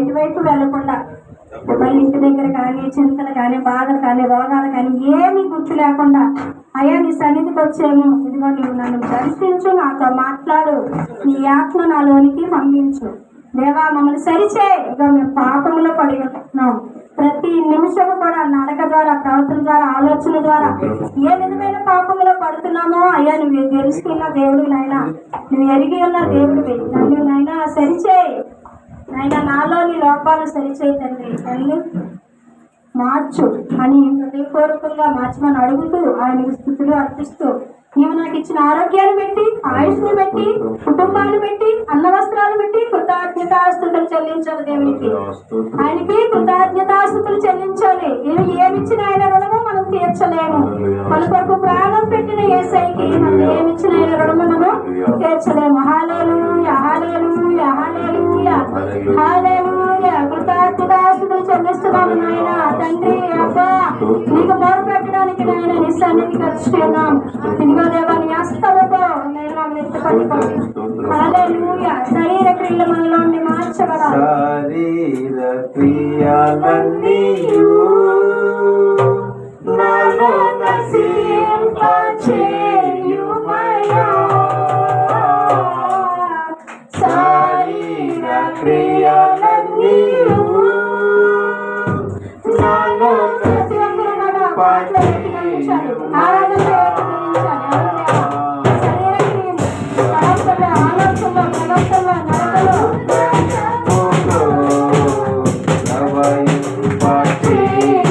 ఎటువైపు వెళ్ళకుండా మళ్ళీ ఇంటి దగ్గర కానీ చింతలు కానీ బాధలు కానీ రోగాలు కానీ ఏమీ గుర్తు లేకుండా అయ్యా నీ సన్నిధికి వచ్చేమో. ఇదిగో నువ్వు నన్ను దర్శించు నాతో మాట్లాడు. నీ ఆత్మ నాలోనికి పంపించు. దేవా మమ్మల్ని సరిచే. ఇక మేము పాపంలో పడి ఉంటున్నాం ప్రతి నిమిషము కూడా నడక ద్వారా ప్రవర్తన ద్వారా ఆలోచన ద్వారా ఏ విధమైన పాపంలో పడుతున్నామో అయ్యా నువ్వు తెలుసుకున్న దేవుడు నాయన. నువ్వు ఎరిగి ఉన్న దేవుడివి. నన్ను నాయన సరిచే. ఆయన నాలోని లోపాలు సరిచేయి తండ్రి తల్లి మార్చు అని హృదయపూర్వకంగా మార్చమని అడుగుతూ ఆయనకు స్థుతులు అర్పిస్తూ నీవు నాకు ఇచ్చిన ఆరోగ్యాన్ని బట్టి ఆయుష్ని బట్టి కుటుంబాన్ని బట్టి అన్న వస్త్రాలు బట్టి కృతజ్ఞతాస్తుతులు చెల్లించాలి దేవునికి. ఆయనకి కృతజ్ఞతాస్తుతులు చెల్లించాలి. నేను ఏమిచ్చిన ఆయన రుణము మనం తీర్చలేము. మన కొరకు ప్రాణం పెట్టిన ఏసైకి మనం ఏమిచ్చిన ఆయన రుణము మనం తీర్చలేము. హాలేలు హాలేలు హాలేలు చెల్లిస్తున్నాము నాయన. తండ్రి అబ్బా నీకు పెట్టడానికి నాయన నీ సన్నిధికి వచ్చున్నాం ఇదిగో దేవా నీ హస్తముతో నేను మమ్మల్ని ఎత్తుపట్టుకోండి హల్లెలూయా. శరీర క్రియలు మనలో శరీర నాలో. है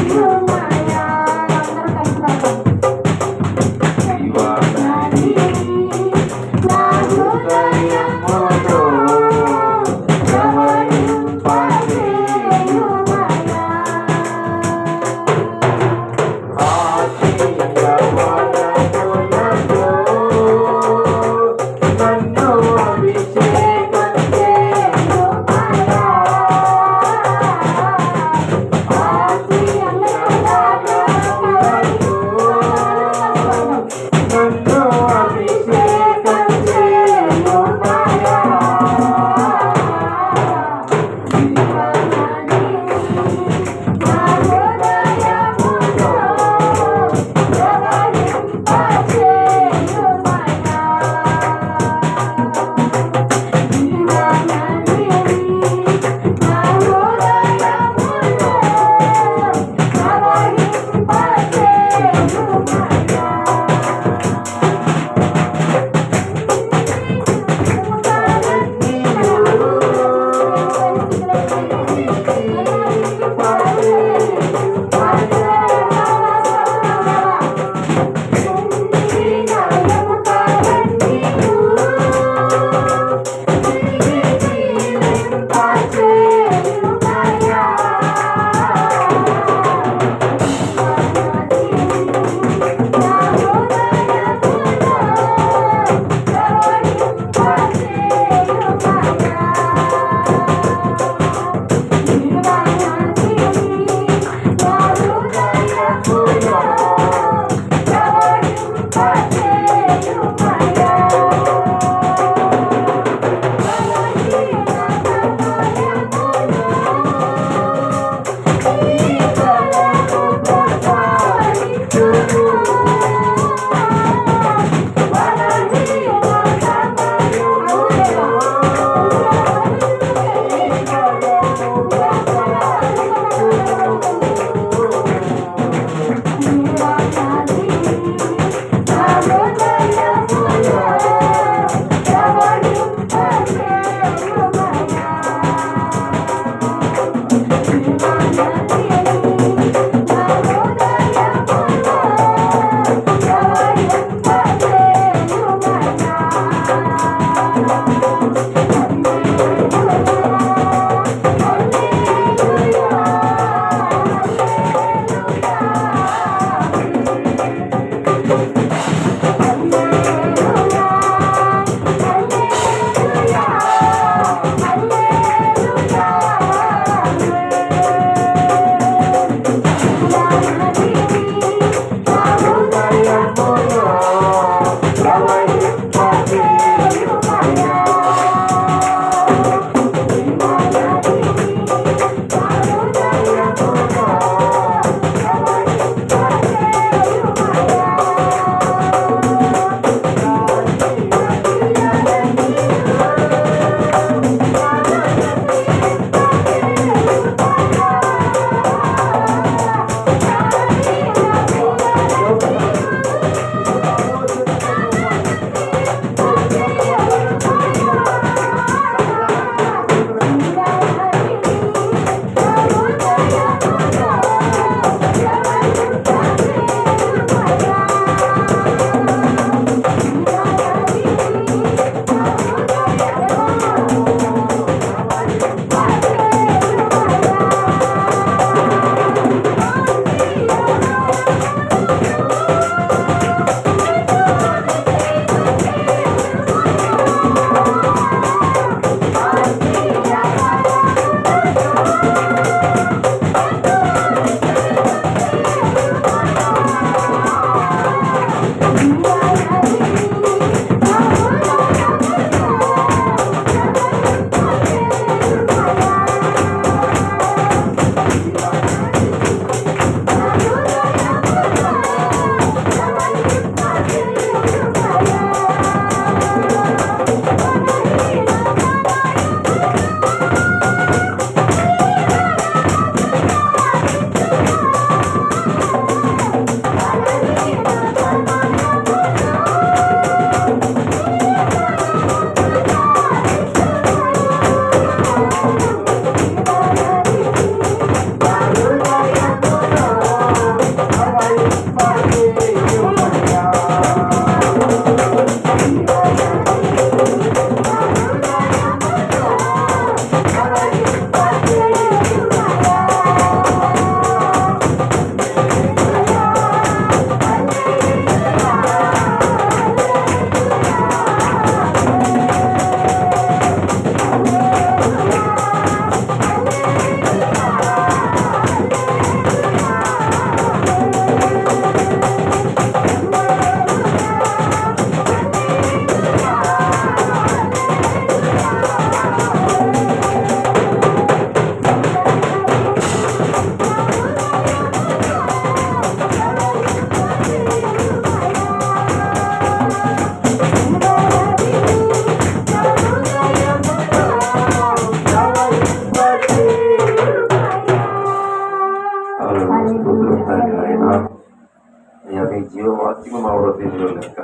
జీవవాక్యము మా హృదయంలో లెక్క.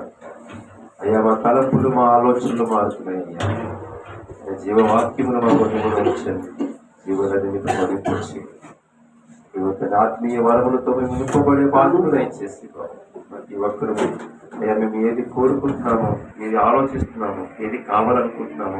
అయ్యా మా తలపులు మా ఆలోచనలు మారుతున్నాయి అయ్యా. జీవవాక్యములు మా హృదయంలో ఉంచండి జీవనది మీకు మరింపొచ్చి యువతని ఆత్మీయ వరములతో మేము నింపబడే బాధ్యత దయచేసి బాబు. ప్రతి ఒక్కరు. అయ్యా మేము ఏది కోరుకుంటున్నామో ఏది ఆలోచిస్తున్నామో ఏది కావాలనుకుంటున్నామో